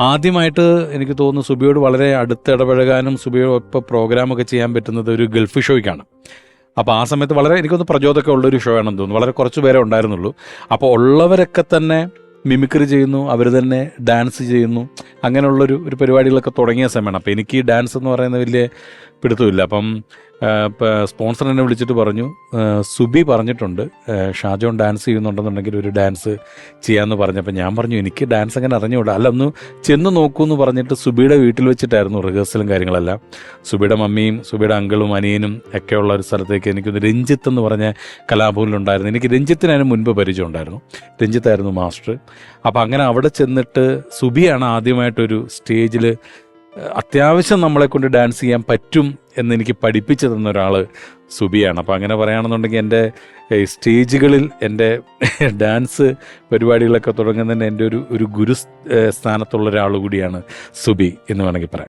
ആദ്യമായിട്ട് എനിക്ക് തോന്നുന്നു സുബിയോട് വളരെ അടുത്ത് ഇടപഴകാനും സുബിയോടൊപ്പം പ്രോഗ്രാമൊക്കെ ചെയ്യാൻ പറ്റുന്നത് ഒരു ഗൾഫ് ഷോയ്ക്കാണ്. അപ്പോൾ ആ സമയത്ത് വളരെ എനിക്കൊന്ന് പ്രചോദമൊക്കെ ഉള്ളൊരു ഷോ ആണെന്ന് തോന്നുന്നു. വളരെ കുറച്ച് പേരെ ഉണ്ടായിരുന്നുള്ളൂ. അപ്പോൾ ഉള്ളവരൊക്കെ തന്നെ മിമിക്രി ചെയ്യുന്നു അവർ തന്നെ ഡാൻസ് ചെയ്യുന്നു അങ്ങനെയുള്ളൊരു ഒരു പരിപാടികളൊക്കെ തുടങ്ങിയ സമയമാണ്. അപ്പോൾ എനിക്ക് ഡാൻസ് എന്ന് പറയുന്ന വലിയ പിടുത്തമില്ല അപ്പം സ്പോൺസർ എന്നെ വിളിച്ചിട്ട് പറഞ്ഞു സുബി പറഞ്ഞിട്ടുണ്ട് ഷാജോൺ ഡാൻസ് ചെയ്യുന്നുണ്ടെന്നുണ്ടെങ്കിൽ ഒരു ഡാൻസ് ചെയ്യാമെന്ന് പറഞ്ഞപ്പോൾ ഞാൻ പറഞ്ഞു എനിക്ക് ഡാൻസ് അങ്ങനെ അറിഞ്ഞുകൂടാ അല്ല ഒന്ന് ചെന്ന് നോക്കൂ എന്ന് പറഞ്ഞിട്ട് സുബിയുടെ വീട്ടിൽ വെച്ചിട്ടായിരുന്നു റിഹേഴ്സലും കാര്യങ്ങളെല്ലാം. സുബിയുടെ മമ്മിയും സുബിയുടെ അങ്കിളും അനിയനും ഒക്കെ ഉള്ള ഒരു സ്ഥലത്തേക്ക് എനിക്കൊന്ന് രഞ്ജിത്ത് എന്ന് പറഞ്ഞ കലാഭവനിലുണ്ടായിരുന്നു എനിക്ക് രഞ്ജിത്തിന് അതിന് മുൻപ് പരിചയം ഉണ്ടായിരുന്നു. രഞ്ജിത്തായിരുന്നു മാസ്റ്റർ. അപ്പോൾ അങ്ങനെ അവിടെ ചെന്നിട്ട് സുബിയാണ് ആദ്യമായിട്ടൊരു സ്റ്റേജിൽ അത്യാവശ്യം നമ്മളെ കൊണ്ട് ഡാൻസ് ചെയ്യാൻ പറ്റും എന്ന് എനിക്ക് പഠിപ്പിച്ചു തന്ന ഒരാൾ സുബിയാണ്. അപ്പോൾ അങ്ങനെ പറയുകയാണെന്നുണ്ടെങ്കിൽ എന്റെ സ്റ്റേജുകളിൽ എന്റെ ഡാൻസ് പരിപാടികളൊക്കെ തുടങ്ങുന്നതിന് എന്റെ ഒരു ഒരു ഗുരു സ്ഥാനത്തുള്ള ഒരാൾ കൂടിയാണ് സുബി എന്ന് വേണമെങ്കിൽ പറയാം.